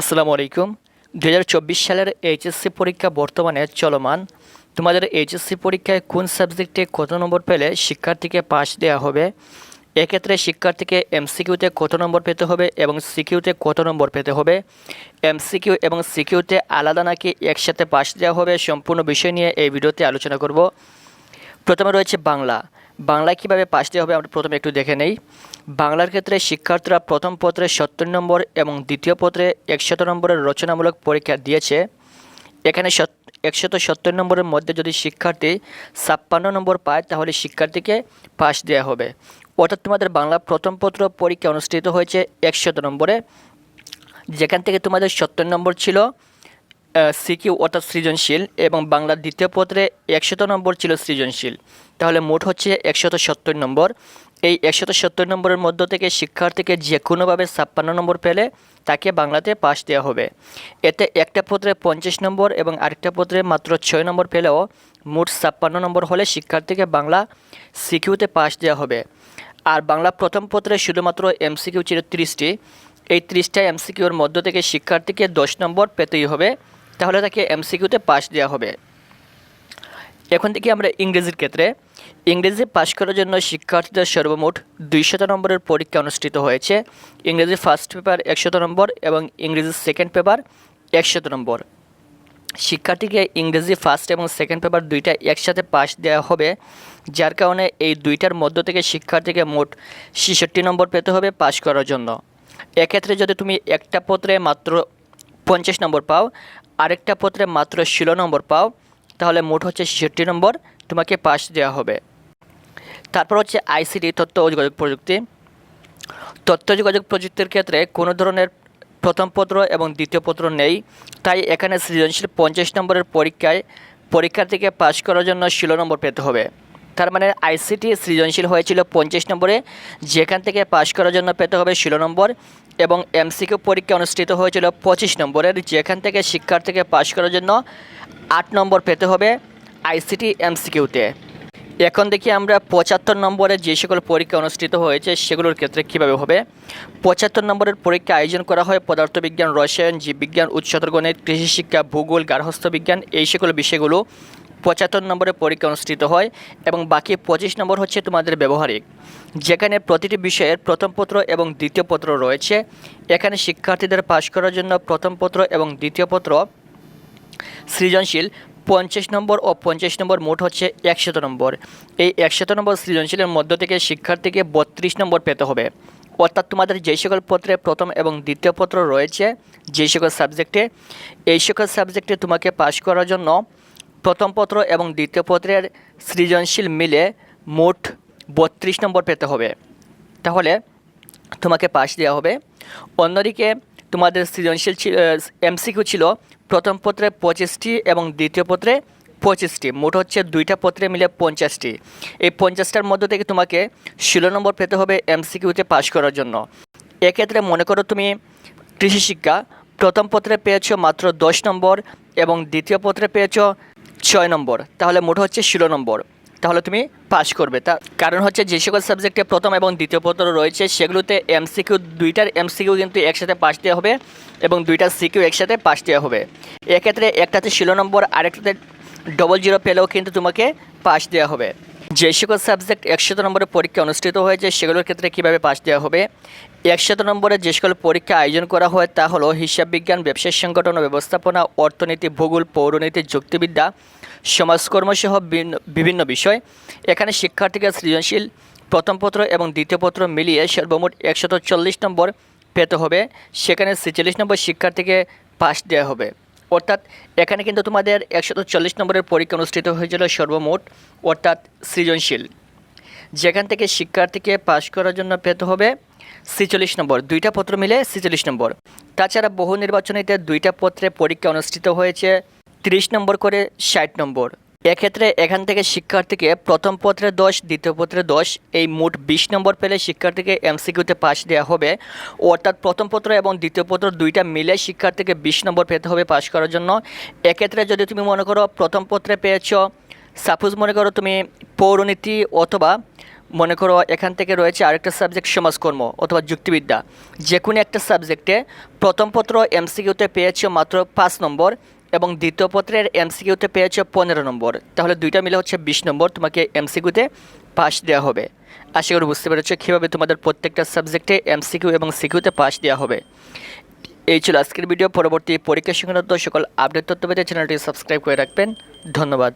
আসসালামু আলাইকুম। দু হাজার চব্বিশ সালের এইচএসসি পরীক্ষা বর্তমানে চলমান। তোমাদের এইচএসসি পরীক্ষায় কোন সাবজেক্টে কত নম্বর পেলে শিক্ষার্থীকে পাস দেওয়া হবে? এক্ষেত্রে শিক্ষার্থীকে এমসিকিউতে কত নম্বর পেতে হবে এবং সিকিউতে কত নম্বর পেতে হবে? এমসিকিউ এবং সিকিউতে আলাদা নাকি একসাথে পাস দেওয়া হবে? সম্পূর্ণ বিষয় নিয়ে এই ভিডিওতে আলোচনা করব। প্রথমে রয়েছে বাংলা। বাংলায় কীভাবে দেওয়া হবে আমরা প্রথমে একটু দেখে নেই। বাংলার ক্ষেত্রে শিক্ষার্থীরা প্রথম পত্রে সত্তর নম্বর এবং দ্বিতীয় পত্রে একশত নম্বরের রচনামূলক পরীক্ষা দিয়েছে। এখানে একশত সত্তর নম্বরের মধ্যে যদি শিক্ষার্থী ছাপ্পান্ন নম্বর পায়, তাহলে শিক্ষার্থীকে পাশ দেওয়া হবে। অর্থাৎ তোমাদের বাংলা প্রথম পত্র পরীক্ষা অনুষ্ঠিত হয়েছে একশত নম্বরে। যেখান থেকে তোমাদের সত্তর নম্বর ছিল সিকিউ অর্থাৎ সৃজনশীল এবং বাংলার দ্বিতীয় পত্রে একশত নম্বর ছিল সৃজনশীল। তাহলে মোট হচ্ছে একশত সত্তর নম্বর। এই একশত সত্তর নম্বরের মধ্য থেকে শিক্ষার্থীকে যে কোনোভাবে ছাপ্পান্ন নম্বর পেলে তাকে বাংলাতে পাশ দেওয়া হবে। এতে একটা পত্রে পঞ্চাশ নম্বর এবং আরেকটা পত্রে মাত্র ছয় নম্বর পেলেও মোট ছাপ্পান্ন নম্বর হলে শিক্ষার্থীকে বাংলা সিকিউতে পাশ দেওয়া হবে। আর বাংলা প্রথম পত্রে শুধুমাত্র এমসিকিউ ছিল তিরিশটি। এই ত্রিশটা এমসিকিউর মধ্য থেকে শিক্ষার্থীকে দশ নম্বর পেতেই হবে। তাহলে তাকে এমসিকিউতে পাস দেওয়া হবে। এখন থেকে আমরা ইংরেজির ক্ষেত্রে। ইংরেজি পাশ করার জন্য শিক্ষার্থীদের সর্বমোট দুইশত নম্বরের পরীক্ষা অনুষ্ঠিত হয়েছে। ইংরেজি ফার্স্ট পেপার একশত নম্বর এবং ইংরেজি সেকেন্ড পেপার একশত নম্বর। শিক্ষার্থীকে ইংরেজি ফার্স্ট এবং সেকেন্ড পেপার দুইটা একসাথে পাশ দেওয়া হবে, যার কারণে এই দুইটার মধ্য থেকে শিক্ষার্থীকে মোট ছেষট্টি নম্বর পেতে হবে পাশ করার জন্য। এক্ষেত্রে যদি তুমি একটা পত্রে মাত্র পঞ্চাশ নম্বর পাও। আরেকটা পত্রে মাত্র ষোলো নম্বর পাও। তাহলে মোট হচ্ছে ছেষট্টি নম্বর। তোমাকে পাস দেওয়া হবে। তারপর হচ্ছে আইসিটি তথ্য ও যোগাযোগ প্রযুক্তি। তথ্য যোগাযোগ প্রযুক্তির ক্ষেত্রে কোনো ধরনের প্রথম পত্র এবং দ্বিতীয় পত্র নেই। তাই এখানে সৃজনশীল পঞ্চাশ নম্বরের পরীক্ষায় পরীক্ষার্থীকে পাশ করার জন্য ষোলো নম্বর পেতে হবে। তার মানে আইসিটি সৃজনশীল হয়েছিল পঞ্চাশ নম্বরে, যেখান থেকে পাশ করার জন্য পেতে হবে ষোলো নম্বর, এবং এমসিকিউ পরীক্ষা অনুষ্ঠিত হয়েছিল পঁচিশ নম্বরের, যেখান থেকে শিক্ষার্থীকে পাশ করার জন্য আট নম্বর পেতে হবে আইসিটি এমসিকিউতে। এখন দেখি আমরা পঁচাত্তর নম্বরে যে সকল পরীক্ষা অনুষ্ঠিত হয়েছে, সেগুলোর ক্ষেত্রে কীভাবে হবে? পঁচাত্তর নম্বরের পরীক্ষা আয়োজন করা হয় পদার্থবিজ্ঞান, রসায়ন, জীববিজ্ঞান, উচ্চতর গণিত, কৃষি শিক্ষা, ভূগোল, গার্হস্থ্য বিজ্ঞান, এই সকল বিষয়গুলো পঁচাত্তর নম্বরে পরীক্ষা অনুষ্ঠিত হয় এবং বাকি পঁচিশ নম্বর হচ্ছে তোমাদের ব্যবহারিক। যেখানে প্রতিটি বিষয়ের প্রথম পত্র এবং দ্বিতীয় পত্র রয়েছে। এখানে শিক্ষার্থীদের পাশ করার জন্য প্রথম পত্র এবং দ্বিতীয় পত্র সৃজনশীল পঞ্চাশ নম্বর ও পঞ্চাশ নম্বর মোট হচ্ছে একশত নম্বর। এই একশত নম্বর সৃজনশীলের মধ্য থেকে শিক্ষার্থীকে বত্রিশ নম্বর পেতে হবে। অর্থাৎ তোমাদের যে সকল পত্রে প্রথম এবং দ্বিতীয় পত্র রয়েছে, যে সকল সাবজেক্টে এই সকল সাবজেক্টে তোমাকে পাশ করার জন্য প্রথম পত্র এবং দ্বিতীয় পত্রের সৃজনশীল মিলে মোট বত্রিশ নম্বর পেতে হবে। তাহলে তোমাকে পাশ দেওয়া হবে। অন্যদিকে তোমাদের সৃজনশীল এমসিকিউ ছিল প্রথম পত্রে পঁচিশটি এবং দ্বিতীয় পত্রে পঁচিশটি। মোট হচ্ছে দুইটা পত্রে মিলে পঞ্চাশটি। এই পঞ্চাশটার মধ্য থেকে তোমাকে ষোলো নম্বর পেতে হবে এমসিকিউতে পাশ করার জন্য। এক্ষেত্রে মনে করো তুমি কৃষি শিক্ষা, প্রথম পত্রে পেয়েছ মাত্র দশ নম্বর এবং দ্বিতীয় পত্রে পেয়েছ ছয় নম্বর, তাহলে মোট হচ্ছে ষোলো নম্বর। তাহলে তুমি পাশ করবে। তার কারণ হচ্ছে যে সকল সাবজেক্টে প্রথম এবং দ্বিতীয় পত্র রয়েছে, সেগুলোতে এমসিকিউ দুইটার এমসিকিউ কিন্তু একসাথে পাস দেওয়া হবে এবং দুইটার সিকিউ একসাথে পাস দেওয়া হবে। এক্ষেত্রে একটাতে ষোলো নম্বর, আরেকটাতে ডবল জিরো পেলেও কিন্তু তোমাকে পাস দেওয়া হবে। যে সকল সাবজেক্ট একশত নম্বরের পরীক্ষা অনুষ্ঠিত হয়েছে, সেগুলোর ক্ষেত্রে কীভাবে পাশ দেওয়া হবে? একশত নম্বরে যে সকল পরীক্ষা আয়োজন করা হয়, তা হলো হিসাব বিজ্ঞান, ব্যবসায় সংগঠন ও ব্যবস্থাপনা, অর্থনীতি, ভূগোল, পৌরনীতি, যুক্তিবিদ্যা, সমাজকর্ম সহ বিভিন্ন বিষয়। এখানে শিক্ষার্থীকে সৃজনশীল প্রথম পত্র এবং দ্বিতীয় পত্র মিলিয়ে সর্বমোট একশত চল্লিশ নম্বর পেতে হবে। সেখানে ছেচল্লিশ নম্বর শিক্ষার্থীকে পাশ দেওয়া হবে। অর্থাৎ এখানে কিন্তু তোমাদের একশত চল্লিশ নম্বরের পরীক্ষা অনুষ্ঠিত হয়েছিল সর্বমোট, অর্থাৎ সৃজনশীল। যেখান থেকে শিক্ষার্থীকে পাশ করার জন্য পেতে হবে ছেচল্লিশ নম্বর, দুইটা পত্র মিলে ছেচল্লিশ নম্বর। তাছাড়া বহু নির্বাচনীতে দুইটা পত্রে পরীক্ষা অনুষ্ঠিত হয়েছে তিরিশ নম্বর করে ষাট নম্বর। এক্ষেত্রে এখান থেকে শিক্ষার্থীকে প্রথম পত্রে দশ দ্বিতীয় পত্রে দশ এই মোট বিশ নম্বর পেলে শিক্ষার্থীকে এমসিকিউতে পাশ দেওয়া হবে। অর্থাৎ প্রথম পত্র এবং দ্বিতীয় পত্র দুইটা মিলে শিক্ষার্থীকে বিশ নম্বর পেতে হবে পাশ করার জন্য। এক্ষেত্রে যদি তুমি মনে করো প্রথম পত্রে পেয়েছ, সাপোজ মনে করো তুমি পৌরনীতি অথবা মনে করো এখান থেকে রয়েছে আরেকটা সাবজেক্ট সমাজকর্ম অথবা যুক্তিবিদ্যা। যে কোনো একটা সাবজেক্টে প্রথম পত্র এমসিকিউতে পেয়েছ মাত্র পাঁচ নম্বর এবং দ্বিতীয় পত্রের এমসিকিউতে পেয়েছ পনেরো নম্বর। তাহলে দুইটা মিলে হচ্ছে বিশ নম্বর, তোমাকে এমসিকিউতে পাস দেওয়া হবে। আশা করি বুঝতে পেরেছ কীভাবে তোমাদের প্রত্যেকটা সাবজেক্টে এমসিকিউ এবং সিকিউতে পাস দেওয়া হবে। এই ছিল আজকের ভিডিও। পরবর্তী পরীক্ষা সংক্রান্ত সকল আপডেট তথ্য পেতে চ্যানেলটি সাবস্ক্রাইব করে রাখবেন। ধন্যবাদ।